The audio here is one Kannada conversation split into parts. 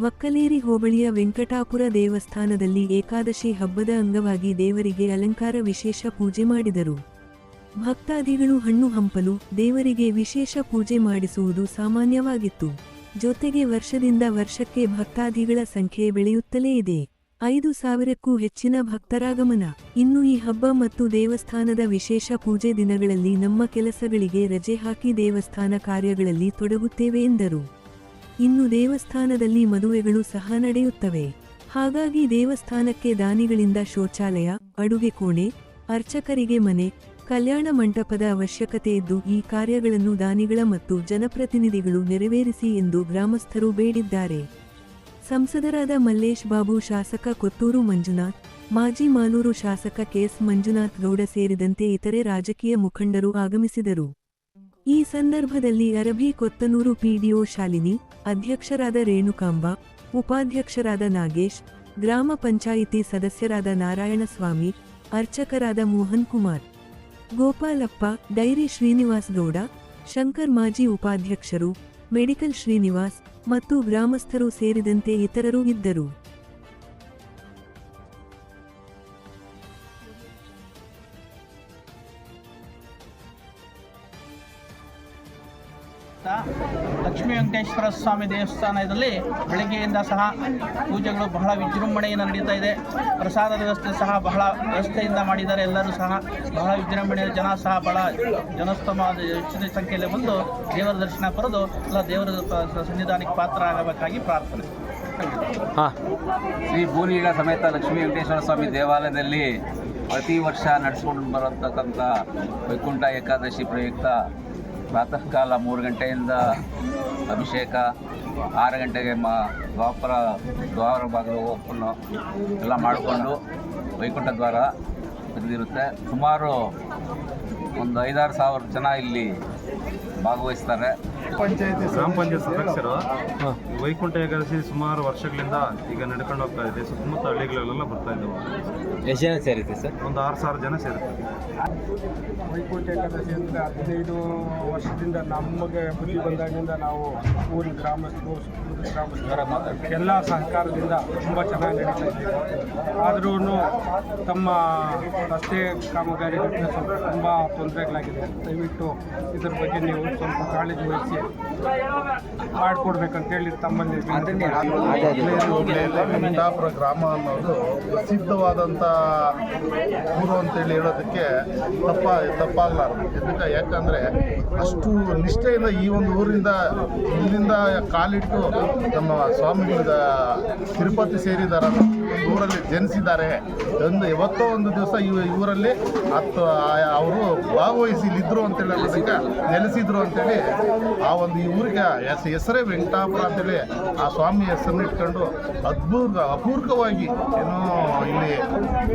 ವಕ್ಕಲೇರಿ ಹೋಬಳಿಯ ವೆಂಕಟಾಪುರ ದೇವಸ್ಥಾನದಲ್ಲಿ ಏಕಾದಶಿ ಹಬ್ಬದ ಅಂಗವಾಗಿ ದೇವರಿಗೆ ಅಲಂಕಾರ ವಿಶೇಷ ಪೂಜೆ ಮಾಡಿದರು. ಭಕ್ತಾದಿಗಳು ಹಣ್ಣು ಹಂಪಲು, ದೇವರಿಗೆ ವಿಶೇಷ ಪೂಜೆ ಮಾಡಿಸುವುದು ಸಾಮಾನ್ಯವಾಗಿತ್ತು. ಜೊತೆಗೆ ವರ್ಷದಿಂದ ವರ್ಷಕ್ಕೆ ಭಕ್ತಾದಿಗಳ ಸಂಖ್ಯೆ ಬೆಳೆಯುತ್ತಲೇ ಇದೆ. ಐದು ಸಾವಿರಕ್ಕೂ ಹೆಚ್ಚಿನ ಭಕ್ತರಾಗಮನ. ಇನ್ನು ಈ ಹಬ್ಬ ಮತ್ತು ದೇವಸ್ಥಾನದ ವಿಶೇಷ ಪೂಜೆ ದಿನಗಳಲ್ಲಿ ನಮ್ಮ ಕೆಲಸಗಳಿಗೆ ರಜೆ ಹಾಕಿ ದೇವಸ್ಥಾನ ಕಾರ್ಯಗಳಲ್ಲಿ ತೊಡಗುತ್ತೇವೆ ಎಂದರು. ಇನ್ನು ದೇವಸ್ಥಾನದಲ್ಲಿ ಮದುವೆಗಳು ಸಹ ನಡೆಯುತ್ತವೆ. ಹಾಗಾಗಿ ದೇವಸ್ಥಾನಕ್ಕೆ ದಾನಿಗಳಿಂದ ಶೌಚಾಲಯ, ಅಡುಗೆ ಕೋಣೆ, ಅರ್ಚಕರಿಗೆ ಮನೆ, ಕಲ್ಯಾಣ ಮಂಟಪದ ಅವಶ್ಯಕತೆ ಇದ್ದು ಈ ಕಾರ್ಯಗಳನ್ನು ದಾನಿಗಳ ಮತ್ತು ಜನಪ್ರತಿನಿಧಿಗಳು ನೆರವೇರಿಸಿ ಎಂದು ಗ್ರಾಮಸ್ಥರು ಬೇಡಿದ್ದಾರೆ. ಸಂಸದರಾದ ಮಲ್ಲೇಶ್ ಬಾಬು, ಶಾಸಕ ಕೊತ್ತೂರು ಮಂಜುನಾಥ್, ಮಾಜಿ ಮಾಲೂರು ಶಾಸಕ ಕೆಎಸ್ ಮಂಜುನಾಥ್ ಗೌಡ ಸೇರಿದಂತೆ ಇತರೆ ರಾಜಕೀಯ ಮುಖಂಡರು ಆಗಮಿಸಿದರು. ಈ ಸಂದರ್ಭದಲ್ಲಿ ಅರಬಿ ಕೊತ್ತನೂರು ಪಿಡಿಒ ಶಾಲಿನಿ, ಅಧ್ಯಕ್ಷರಾದ ರೇಣುಕಾಂಬ, ಉಪಾಧ್ಯಕ್ಷರಾದ ನಾಗೇಶ್, ಗ್ರಾಮ ಪಂಚಾಯಿತಿ ಸದಸ್ಯರಾದ ನಾರಾಯಣಸ್ವಾಮಿ, ಅರ್ಚಕರಾದ ಮೋಹನ್ ಕುಮಾರ್ ಗೋಪಾಲಪ್ಪ, ಡೈರಿ ಶ್ರೀನಿವಾಸ್ ಗೌಡ, ಶಂಕರ್ ಮಾಜಿ ಉಪಾಧ್ಯಕ್ಷರು, ಮೆಡಿಕಲ್ ಶ್ರೀನಿವಾಸ್ ಮತ್ತು ಗ್ರಾಮಸ್ಥರು ಸೇರಿದಂತೆ ಇತರರು ಇದ್ದರು. ಲಕ್ಷ್ಮೀ ವೆಂಕಟೇಶ್ವರ ಸ್ವಾಮಿ ದೇವಸ್ಥಾನದಲ್ಲಿ ಬೆಳಗ್ಗೆಯಿಂದ ಸಹ ಪೂಜೆಗಳು ಬಹಳ ವಿಜೃಂಭಣೆಯಿಂದ ನಡೀತಾ ಇದೆ. ಪ್ರಸಾದ ವ್ಯವಸ್ಥೆ ಸಹ ಬಹಳ ವ್ಯವಸ್ಥೆಯಿಂದ ಮಾಡಿದ್ದಾರೆ. ಎಲ್ಲರೂ ಸಹ ಬಹಳ ವಿಜೃಂಭಣೆ ಜನ ಸಹ ಬಹಳ ಜನಸ್ತಮ ಹೆಚ್ಚಿನ ಸಂಖ್ಯೆಯಲ್ಲಿ ಬಂದು ದೇವರ ದರ್ಶನ ಪಡೆದು ಎಲ್ಲ ದೇವರ ಸನ್ನಿಧಾನಕ್ಕೆ ಪಾತ್ರ ಆಗಬೇಕಾಗಿ ಪ್ರಾರ್ಥನೆ. ಶ್ರೀ ಭೂಲೀಲ ಸಮೇತ ಲಕ್ಷ್ಮೀ ವೆಂಕಟೇಶ್ವರ ಸ್ವಾಮಿ ದೇವಾಲಯದಲ್ಲಿ ಪ್ರತಿ ವರ್ಷ ನಡೆಸ್ಕೊಂಡು ಬರತಕ್ಕಂಥ ವೈಕುಂಠ ಏಕಾದಶಿ ಪ್ರಯುಕ್ತ ಪ್ರಾತಃ ಕಾಲ ಮೂರು ಗಂಟೆಯಿಂದ ಅಭಿಷೇಕ, ಆರು ಗಂಟೆಗೆ ಮ ದ್ವಾಪರ, ದ್ವಾರ ಬಾಗಿಲು ಓಪನ್ ಎಲ್ಲ ಮಾಡಿಕೊಂಡು ವೈಕುಂಠ ದ್ವಾರ ತೆಗೆದಿರುತ್ತೆ. ಸುಮಾರು ಒಂದು ಐದಾರು ಸಾವಿರ ಜನ ಇಲ್ಲಿ ಭಾಗವಹಿಸ್ತಾರೆ. ಗ್ರಾಮ ಪಂಚಾಯತ್ ಸದಸ್ಯರು. ವೈಕುಂಠ ಏಕಾದಶಿ ಸುಮಾರು ವರ್ಷಗಳಿಂದ ಈಗ ನಡ್ಕೊಂಡು ಹೋಗ್ತಾ ಇದೆ. ಸುತ್ತಮುತ್ತ ಹಳ್ಳಿಗಳಲ್ಲೆಲ್ಲ ಬರ್ತಾ ಇದ್ದವು ಎಷ್ಟು ಜನ ಸೇರಿದೆ ಸರ್? ಒಂದು ಆರು ಸಾವಿರ ಜನ ಸೇರುತ್ತೆ. ವೈಕುಂಠ ಏಕಾದಶಿ ಅಂದರೆ ಹದಿನೈದು ವರ್ಷದಿಂದ ನಮಗೆ ಬುದ್ಧಿ ಬಂದಾಗಿಂದ ನಾವು ಊರಿನ ಗ್ರಾಮಸ್ಥರು ಗ್ರಾಮಸ್ಥರ ಎಲ್ಲ ಸಹಕಾರದಿಂದ ತುಂಬ ಚೆನ್ನಾಗಿ ನಡೀತಾ ಇದ್ದೀವಿ ಆದ್ರೂ ತಮ್ಮ ರಸ್ತೆ ಕಾಮಗಾರಿ ಸ್ವಲ್ಪ ತುಂಬ ತೊಂದರೆಗಳಾಗಿದೆ. ದಯವಿಟ್ಟು ಇದ್ರ ಬಗ್ಗೆ ನೀವು ಸ್ವಲ್ಪ ಕಾಳಜಿ ವಹಿಸಿ. ಮಾಡಿಕೊಡ್ಬೇಕಂತೇಳಿ ತಮ್ಮಲ್ಲಿ ಹೇಳಿ ತಮ್ಮಲ್ಲಿ ವೆಂಕಟಾಪುರ ಗ್ರಾಮ ಅನ್ನೋದು ಪ್ರಸಿದ್ಧವಾದಂಥ ಊರು ಅಂತೇಳಿ ಹೇಳೋದಕ್ಕೆ ತಪ್ಪ ತಪ್ಪಾಗಲಾರದು. ಇದಕ್ಕೆ ಯಾಕಂದರೆ ಅಷ್ಟು ನಿಷ್ಠೆಯಿಂದ ಈ ಒಂದು ಊರಿಂದ ಇಲ್ಲಿಂದ ಕಾಲಿಟ್ಟು ನಮ್ಮ ಸ್ವಾಮಿಗಳ ತಿರುಪತಿ ಸೇರಿದ್ದಾರೆ ಊರಲ್ಲಿ ಜನಿಸಿದ್ದಾರೆ. ಒಂದು ಯಾವತ್ತೋ ಒಂದು ದಿವಸ ಈ ಊರಲ್ಲಿ ಹತ್ತು ಅವರು ಭಾಗವಹಿಸಿ ಇಲ್ಲಿದ್ದರು ಅಂತೇಳಿ ನೆಲೆಸಿದ್ರು ಅಂತೇಳಿ ಆ ಒಂದು ಈ ಊರಿಗೆ ಎಸ್ ಹೆಸರೇ ವೆಂಕಟಾಪುರ ಅಂತೇಳಿ ಆ ಸ್ವಾಮಿ ಹೆಸರನ್ನ ಇಟ್ಕೊಂಡು ಅದ್ಭುತ, ಅಪೂರ್ವವಾಗಿ ಏನೋ ಇಲ್ಲಿ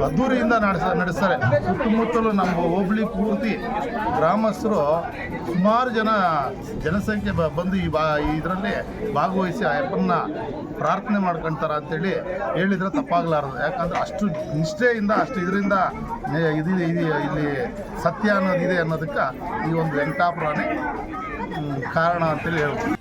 ಅದ್ಧೂರಿಯಿಂದ ನಡೆಸ, ನಡೆಸ್ತಾರೆ. ಸುತ್ತಮುತ್ತಲು ನಮ್ಮ ಹೋಬಳಿ ಪೂರ್ತಿ ಗ್ರಾಮಸ್ಥರು ಸುಮಾರು ಜನ ಜನಸಂಖ್ಯೆ ಬಂದು ಈ ಬಾ, ಇದರಲ್ಲಿ ಭಾಗವಹಿಸಿ ಆ ಪ್ರಾರ್ಥನೆ ಮಾಡ್ಕೊಂತಾರ ಅಂತೇಳಿ ಹೇಳಿದ್ರೆ ತಪ್ಪಾಗಲಾರದು. ಯಾಕಂದ್ರೆ ಅಷ್ಟು ನಿಷ್ಠೆಯಿಂದ, ಅಷ್ಟು ಇದರಿಂದ ಇದು ಇದು ಇಲ್ಲಿ ಸತ್ಯ ಅನ್ನೋದಿದೆ ಅನ್ನೋದಕ್ಕೆ ಈ ಒಂದು ವೆಂಕಟಾಪುರನೇ காரணத்தில் இருக்கும்